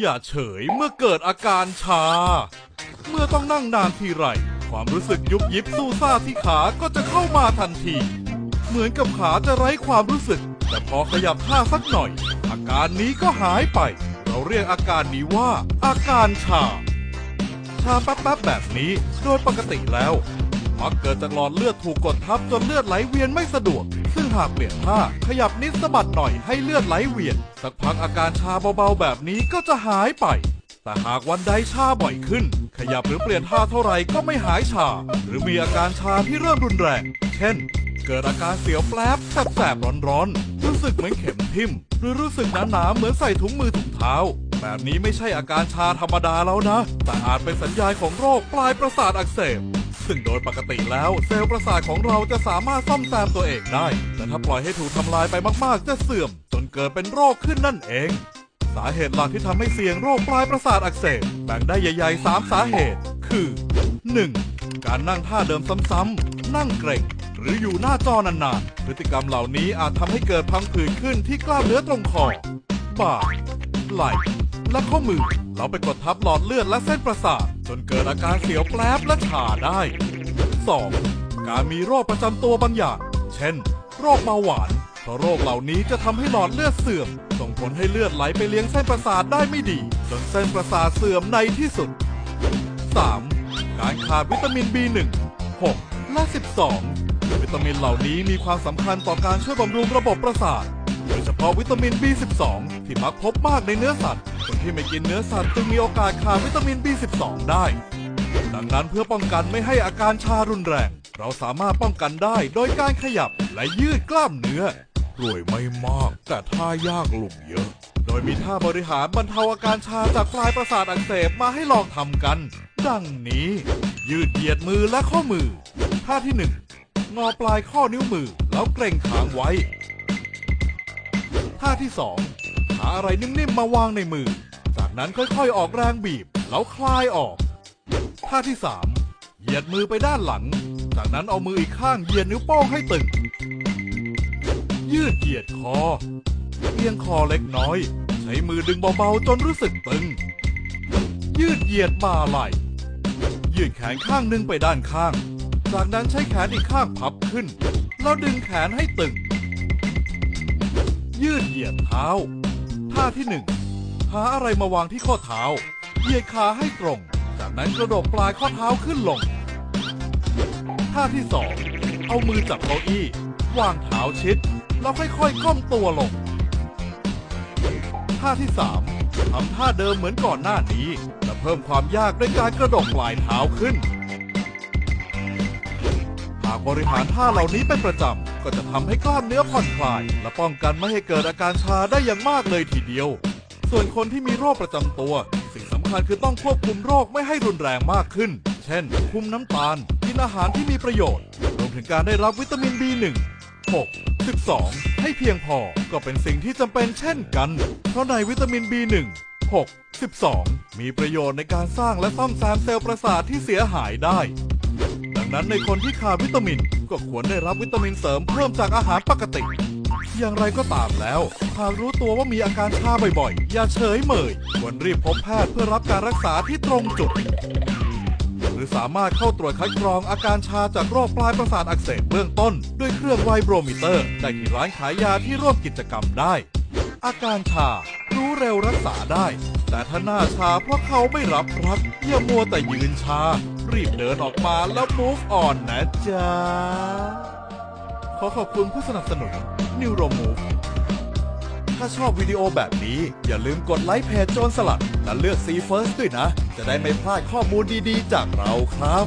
อย่าเฉยเมื่อเกิดอาการชา เมื่อต้องนั่งนานทีไร ความรู้สึกยุบยิบสู้ซ่าที่ขาก็จะเข้ามาทันที เหมือนกับขาจะไร้ความรู้สึก แต่พอขยับท่าสักหน่อย อาการนี้ก็หายไป เราเรียกอาการนี้ว่า อาการชา ชาแป๊บๆแบบนี้โดยปกติแล้ว มักเกิดจากหลอดเลือดถูกกดทับจนเลือดไหลเวียนไม่สะดวก ซึ่งหากเปลี่ยนท่าขยับนิดสะบัดหน่อยให้เลือดไหลเวียน สักพักอาการชาเบาๆแบบนี้ก็จะหายไป แต่หากวันใดชาบ่อยขึ้น ขยับหรือเปลี่ยนท่าเท่าไหร่ก็ไม่หายชา หรือมีอาการชาที่เริ่มรุนแรง เช่น เกิดอาการเสียวแปลบแสบๆร้อนๆรู้สึกเหมือนเข็มทิ่ม หรือรู้สึกหนาๆเหมือนใส่ถุงมือถุงเท้าแบบนี้ไม่ใช่อาการชาธรรมดาแล้วนะ แต่อาจเป็นสัญญาณของโรคปลายประสาทอักเสบ ซึ่งโดยปกติแล้วเซลล์ประสาทของเราจะสามารถซ่อมแซมตัวเองได้ แต่ถ้าปล่อยให้ถูกทำลายไปมากๆ จะเสื่อม จนเกิดเป็นโรคขึ้นนั่นเอง สาเหตุหลักที่ทำให้เสี่ยงโรคปลายประสาทอักเสบแบ่งได้ใหญ่ๆ 3 สาเหตุ คือ 1. การนั่งท่าเดิมซ้ำๆ นั่งเกร็งหรืออยู่หน้าจอนานๆ พฤติกรรมเหล่านี้อาจทำให้เกิดพังผืดขึ้นที่กล้ามเนื้อตรงคอ บ่า ไหล่ และข้อมือ เราไปกดทับหลอดเลือดและเส้นประสาท จนเกิดอาการเสียวแปลบและชาได้ 2. การมีโรคประจำตัวบางอย่าง เช่น โรคเบาหวาน เพราะโรคเหล่านี้จะทำให้หลอดเลือดเสื่อม ส่งผลให้เลือดไหลไปเลี้ยงเส้นประสาทได้ไม่ดี จนเส้นประสาทเสื่อมในที่สุด 3. การขาดวิตามิน B1 6และ 12 วิตามินเหล่านี้มีความสำคัญต่อการช่วยบำรุงระบบประสาท ยเฉพาะวิตามิน B12 ที่มักพบมากในเนื้อสัตว์ คนที่ไม่กินเนื้อสัตว์จึงมีโอกาสขาดวิตามิน B12 ได้ ดังนั้นเพื่อป้องกันไม่ให้อาการชารุนแรง เราสามารถป้องกันได้โดยการขยับและยืดกล้ามเนื้อรวยไม่มาก แต่ท่ายากลุงเยอะ โดยมีท่าบริหารบรรเทาอาการชาจากปลายประสาทอักเสบมาให้ลองทำกัน ดังนี้ ยืดเหยียดมือและข้อมือ ท่าที่หนึ่งงอปลายข้อนิ้วมือแล้วเกรงค้างไว้ ท่าที่สองหาอะไรนิ่มๆมาวางในมือ จากนั้นค่อยๆ ออกแรงบีบ แล้วคลายออก ท่าที่สามเหยียดมือไปด้านหลัง จากนั้นเอามืออีกข้างเหยียดนิ้วโป้งให้ตึง ยืดเหยียดคอเอียงคอเล็กน้อย ใช้มือดึงเบาๆจนรู้สึกตึง ยืดเหยียดบ่าไหล่ยืดแขนข้างหนึ่งไปด้านข้าง จากนั้นใช้แขนอีกข้างพับขึ้น แล้วดึงแขนให้ตึง ยืดเหยียดเท้า ท่าที่หนึ่งหาอะไรมาวางที่ข้อเท้า เหยียดขาให้ตรง จากนั้นกระโดดปลายข้อเท้าขึ้นลง ท่าที่สองเอามือจับเก้าอี้ วางเท้าชิด แล้วค่อยๆก้มตัวลง ท่าที่สามทำท่าเดิมเหมือนก่อนหน้านี้แต่เพิ่มความยากด้วยการกระโดดปลายเท้าขึ้น หากบริหารท่าเหล่านี้เป็นประจำ ก็จะทำให้กล้ามเนื้อผ่อนคลาย และป้องกันไม่ให้เกิดอาการชาได้อย่างมากเลยทีเดียว ส่วนคนที่มีโรคประจำตัว สิ่งสำคัญคือต้องควบคุมโรคไม่ให้รุนแรงมากขึ้น เช่น คุมน้ำตาล กินอาหารที่มีประโยชน์ รวมถึงการได้รับวิตามิน B1 6 12 ให้เพียงพอก็เป็นสิ่งที่จำเป็นเช่นกัน เพราะในวิตามิน B1 6 12 มีประโยชน์ในการสร้างและซ่อมแซมเซลล์ประสาทที่เสียหายได้ นั้นในคนที่ขาดวิตามิน ก็ควรได้รับวิตามินเสริมเพิ่มจากอาหารปกติ อย่างไรก็ตามแล้ว หากรู้ตัวว่ามีอาการชาบ่อยๆ อย่าเฉยเมย ควรรีบพบแพทย์เพื่อรับการรักษาที่ตรงจุด หรือสามารถเข้าตรวจคัดกรองอาการชาจากโรคปลายประสาทอักเสบเบื้องต้น ด้วยเครื่องไวโบรมิเตอร์ ได้ที่ร้านขายยาที่ร่วมกิจกรรมได้ อาการชา รู้เร็วรักษาได้ แต่ถ้าหน้าชาเพราะเขาไม่รับรักอย่ามัวแต่ยืนชา รีบเดินออกมาแล้ว move on นะจ๊ะ ขอขอบคุณผู้สนับสนุน Neuromove ถ้าชอบวิดีโอแบบนี้ อย่าลืมกดไลค์เพจโจรสลัด และเลือก See First ด้วยนะ จะได้ไม่พลาดข้อมูลดีๆ จากเราครับ